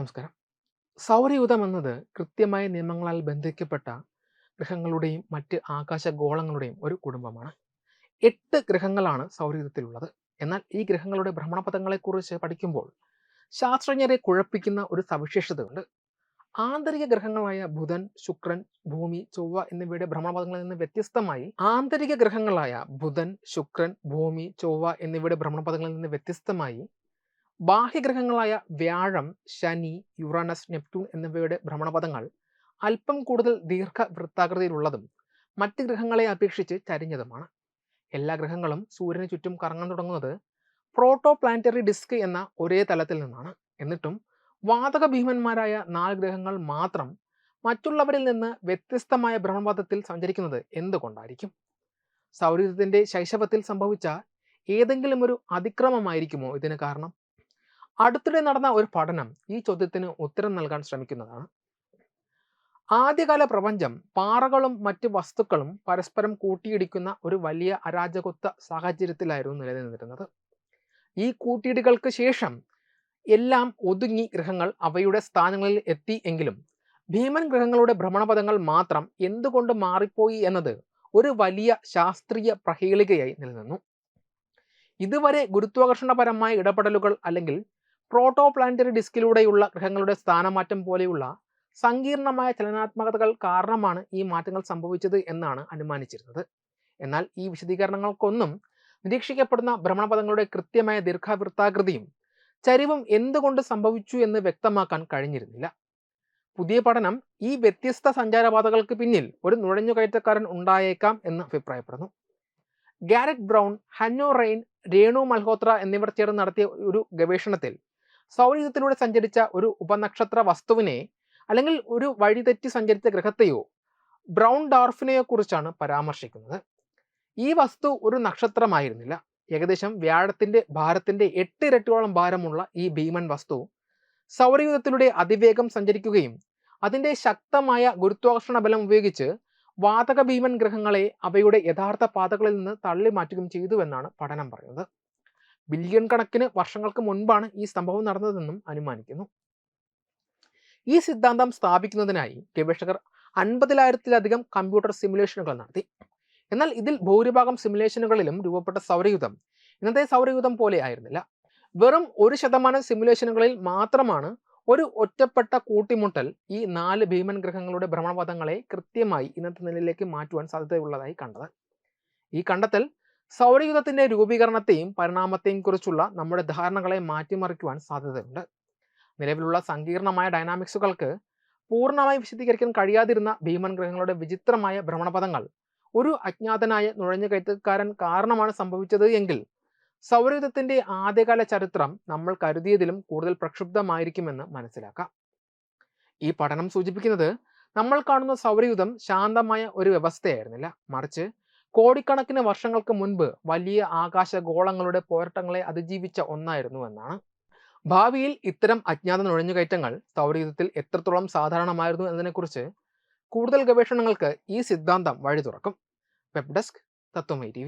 നമസ്കാരം. സൗരയൂഥം എന്നത് കൃത്യമായ നിയമങ്ങളാൽ ബന്ധിക്കപ്പെട്ട ഗ്രഹങ്ങളുടെയും മറ്റ് ആകാശഗോളങ്ങളുടെയും ഒരു കുടുംബമാണ്. എട്ട് ഗ്രഹങ്ങളാണ് സൗരയൂഥത്തിലുള്ളത്. എന്നാൽ ഈ ഗ്രഹങ്ങളുടെ ഭ്രമണപഥങ്ങളെക്കുറിച്ച് പഠിക്കുമ്പോൾ ശാസ്ത്രജ്ഞരെ കുഴപ്പിക്കുന്ന ഒരു സവിശേഷതയുണ്ട്. ആന്തരിക ഗ്രഹങ്ങളായ ബുധൻ ശുക്രൻ ഭൂമി ചൊവ്വ എന്നിവയുടെ ഭ്രമണപഥങ്ങളിൽ നിന്ന് വ്യത്യസ്തമായി ആന്തരിക ഗ്രഹങ്ങളായ ബുധൻ ശുക്രൻ ഭൂമി ചൊവ്വ എന്നിവയുടെ ഭ്രമണപഥങ്ങളിൽ നിന്ന് വ്യത്യസ്തമായി ബാഹ്യഗ്രഹങ്ങളായ വ്യാഴം ശനി യുറാനസ് നെപ്റ്റ്യൂൺ എന്നിവയുടെ ഭ്രമണപഥങ്ങൾ അല്പം കൂടുതൽ ദീർഘവൃത്താകൃതിയിലുള്ളതും മറ്റ് ഗ്രഹങ്ങളെ അപേക്ഷിച്ച് ചരിഞ്ഞതുമാണ്. എല്ലാ ഗ്രഹങ്ങളും സൂര്യന് ചുറ്റും കറങ്ങാൻ തുടങ്ങുന്നത് പ്രോട്ടോ പ്ലാനറ്ററി ഡിസ്ക് എന്ന ഒരേ തലത്തിൽ നിന്നാണ്. എന്നിട്ടും വാതക ഭീമന്മാരായ നാല് ഗ്രഹങ്ങൾ മാത്രം മറ്റുള്ളവരിൽ നിന്ന് വ്യത്യസ്തമായ ഭ്രമണപഥത്തിൽ സഞ്ചരിക്കുന്നത് എന്തുകൊണ്ടായിരിക്കും? സൗരയൂഥത്തിന്റെ ശൈശവത്തിൽ സംഭവിച്ച ഏതെങ്കിലും ഒരു അതിക്രമമായിരിക്കുമോ ഇതിന് കാരണം? അടുത്തിടെ നടന്ന ഒരു പഠനം ഈ ചോദ്യത്തിന് ഉത്തരം നൽകാൻ ശ്രമിക്കുന്നതാണ്. ആദ്യകാല പ്രപഞ്ചം പാറകളും മറ്റ് വസ്തുക്കളും പരസ്പരം കൂട്ടിയിടിക്കുന്ന ഒരു വലിയ അരാജകത്വ സാഹചര്യത്തിലായിരുന്നു നിലനിന്നിരുന്നത്. ഈ കൂട്ടിയിടികൾക്ക് ശേഷം എല്ലാം ഒതുങ്ങി ഗ്രഹങ്ങൾ അവയുടെ സ്ഥാനങ്ങളിൽ എത്തി എങ്കിലും ഭീമൻ ഗ്രഹങ്ങളുടെ ഭ്രമണപഥങ്ങൾ മാത്രം എന്തുകൊണ്ട് മാറിപ്പോയി എന്നത് ഒരു വലിയ ശാസ്ത്രീയ പ്രഹേളികയായി നിലനിന്നു. ഇതുവരെ ഗുരുത്വാകർഷണപരമായ ഇടപെടലുകൾ അല്ലെങ്കിൽ പ്രോട്ടോ പ്ലാനറ്ററി ഡിസ്കിലൂടെയുള്ള ഗ്രഹങ്ങളുടെ സ്ഥാനമാറ്റം പോലെയുള്ള സങ്കീർണമായ ചലനാത്മകതകൾ കാരണമാണ് ഈ മാറ്റങ്ങൾ സംഭവിച്ചത് എന്നാണ് അനുമാനിച്ചിരുന്നത്. എന്നാൽ ഈ വിശദീകരണങ്ങൾക്കൊന്നും നിരീക്ഷിക്കപ്പെടുന്ന ഭ്രമണപഥങ്ങളുടെ കൃത്യമായ ദീർഘവൃത്താകൃതിയും ചരിവും എന്തുകൊണ്ട് സംഭവിച്ചു എന്ന് വ്യക്തമാക്കാൻ കഴിഞ്ഞിരുന്നില്ല. പുതിയ പഠനം ഈ വ്യത്യസ്ത സഞ്ചാരപാതകൾക്ക് പിന്നിൽ ഒരു നുഴഞ്ഞുകയറ്റക്കാരൻ ഉണ്ടായേക്കാം എന്ന് അഭിപ്രായപ്പെടുന്നു. Garrett Brown Hanno Rein Renu Malhotra എന്നിവർ ചേർന്ന് നടത്തിയ ഒരു ഗവേഷണത്തിൽ സൗരയൂഥത്തിലൂടെ സഞ്ചരിച്ച ഒരു ഉപനക്ഷത്ര വസ്തുവിനെ അല്ലെങ്കിൽ ഒരു വഴിതെറ്റി സഞ്ചരിച്ച ഗ്രഹത്തെയോ ബ്രൗൺ ഡാർഫിനെയോ കുറിച്ചാണ് പരാമർശിക്കുന്നത്. ഈ വസ്തു ഒരു നക്ഷത്രമായിരുന്നില്ല. ഏകദേശം വ്യാഴത്തിന്റെ ഭാരത്തിന്റെ എട്ട് ഇരട്ടിയോളം ഭാരമുള്ള ഈ ഭീമൻ വസ്തു സൗരയൂഥത്തിലൂടെ അതിവേഗം സഞ്ചരിക്കുകയും അതിന്റെ ശക്തമായ ഗുരുത്വാകർഷണ ബലം ഉപയോഗിച്ച് വാതക ഭീമൻ ഗ്രഹങ്ങളെ അവയുടെ യഥാർത്ഥ പാതകളിൽ നിന്ന് തള്ളി മാറ്റുകയും ചെയ്തുവെന്നാണ് പഠനം പറയുന്നത്. ബില്യൺ കണക്കിന് വർഷങ്ങൾക്ക് മുൻപാണ് ഈ സംഭവം നടന്നതെന്നും അനുമാനിക്കുന്നു. ഈ സിദ്ധാന്തം സ്ഥാപിക്കുന്നതിനായി ഗവേഷകർ അൻപതിനായിരത്തിലധികം കമ്പ്യൂട്ടർ സിമുലേഷനുകൾ നടത്തി. എന്നാൽ ഇതിൽ ഭൂരിഭാഗം സിമുലേഷനുകളിലും രൂപപ്പെട്ട സൗരയുധം ഇന്നത്തെ സൗരയുധം പോലെ ആയിരുന്നില്ല. വെറും ഒരു ശതമാനം സിമുലേഷനുകളിൽ മാത്രമാണ് ഒരു ഒറ്റപ്പെട്ട കൂട്ടിമുട്ടൽ ഈ നാല് ഭീമൻ ഗ്രഹങ്ങളുടെ ഭ്രമണപഥങ്ങളെ കൃത്യമായി ഇന്നത്തെ നിലയിലേക്ക് മാറ്റുവാൻ സാധ്യതയുള്ളതായി കണ്ടത്. ഈ കണ്ടെത്തൽ സൗരയൂഥത്തിന്റെ രൂപീകരണത്തെയും പരിണാമത്തെയും കുറിച്ചുള്ള നമ്മുടെ ധാരണകളെ മാറ്റിമറിക്കുവാൻ സാധ്യതയുണ്ട്. നിലവിലുള്ള സങ്കീർണമായ ഡൈനാമിക്സുകൾക്ക് പൂർണമായി വിശദീകരിക്കാൻ കഴിയാതിരുന്ന ഭീമൻ ഗ്രഹങ്ങളുടെ വിചിത്രമായ ഭ്രമണപഥങ്ങൾ ഒരു അജ്ഞാതനായ നുഴഞ്ഞുകയറ്റക്കാരൻ കാരണമാണ് സംഭവിച്ചത് എങ്കിൽ സൗരയുധത്തിന്റെ ആദ്യകാല ചരിത്രം നമ്മൾ കരുതിയതിലും കൂടുതൽ പ്രക്ഷുബ്ധമായിരിക്കുമെന്ന് മനസ്സിലാക്കാം. ഈ പഠനം സൂചിപ്പിക്കുന്നത് നമ്മൾ കാണുന്ന സൗരയൂഥം ശാന്തമായ ഒരു വ്യവസ്ഥയായിരുന്നില്ല. മറിച്ച് കോടിക്കണക്കിന് വർഷങ്ങൾക്ക് മുൻപ് വലിയ ആകാശഗോളങ്ങളുടെ പോരാട്ടങ്ങളെ അതിജീവിച്ച ഒന്നായിരുന്നു എന്നാണ് ഭാവിയിൽ ഇത്തരം അജ്ഞാത നുഴഞ്ഞുകയറ്റങ്ങൾ സൗരയൂഥത്തിൽ എത്രത്തോളം സാധാരണമായിരുന്നു എന്നതിനെക്കുറിച്ച് കൂടുതൽ ഗവേഷണങ്ങൾക്ക് ഈ സിദ്ധാന്തം വഴി തുറക്കും വെബ് ഡെസ്ക് തത്വമൈ ടി